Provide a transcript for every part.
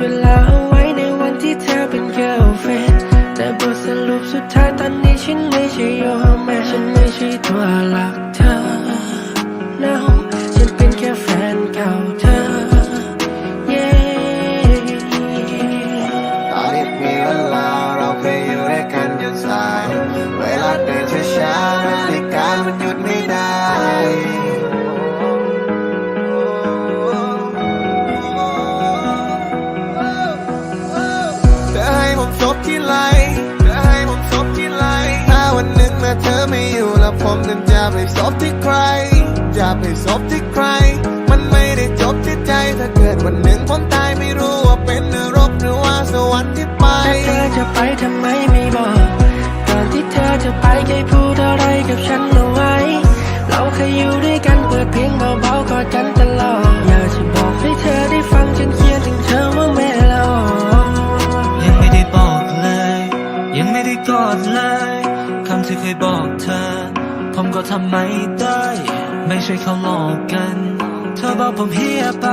เวลาเอาไว้ในวันที่เธอเป็น girlfriend แต่บทสรุปสุดท้ายตอนนี้ฉันไม่ใช่ your man ฉันไม่ใช่ตัวหลักเธอ no ฉันเป็นแค่แฟนเก่าเธอ yeah ตอนนี้มีเวลา บที่ไรจะให้ผมซบที่ไรถ้าวันหนึ่งแม่เธอไม่อยู่แล้วผมนั้นจะไปซบที่ใคร จะไปซบที่ใคร มันไม่ได้จบที่ใจถ้าเกิดวันหนึ่งผมตายไม่รู้ว่าเป็นนรกหรือว่าสวรรค์ที่ไปถ้าเธอจะไปทำไมไม่บอกก่อนที่เธอจะไปเคยพูดอะไรกับฉันเอาไว้ เราเคยอยู่ด้วยกันเปิดเพลงเบาๆกอดกันตลอด ที่เคยบอกเธอ ผมก็ทำไม่ได้ ไม่ใช่เขาหลอกกัน เธอบอกผมเฮียไป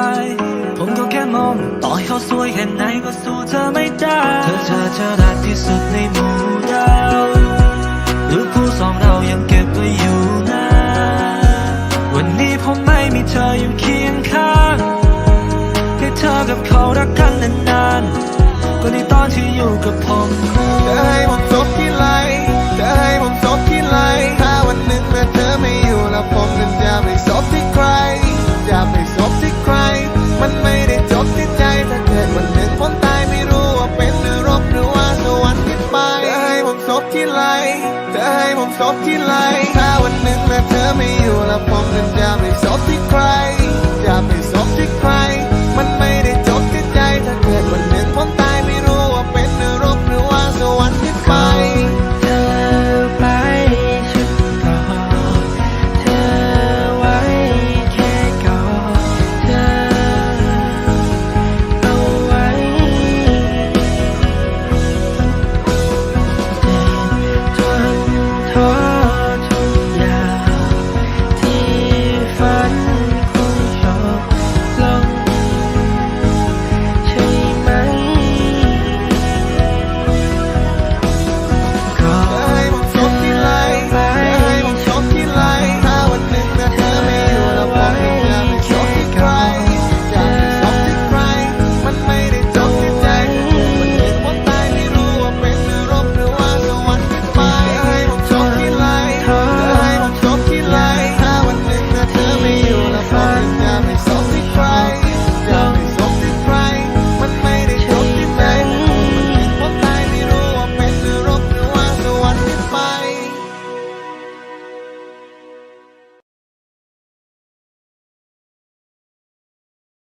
ผมก็แค่มอง ต่อให้เขาสวยแค่ไหนก็สู้เธอไม่ได้ เธอเธอเธอรักที่สุดในหมู่ดาว ผมสบที่ไรถ้าวันหนึ่งแม่เธอไม่อยู่แล้วผมนั้นจะไป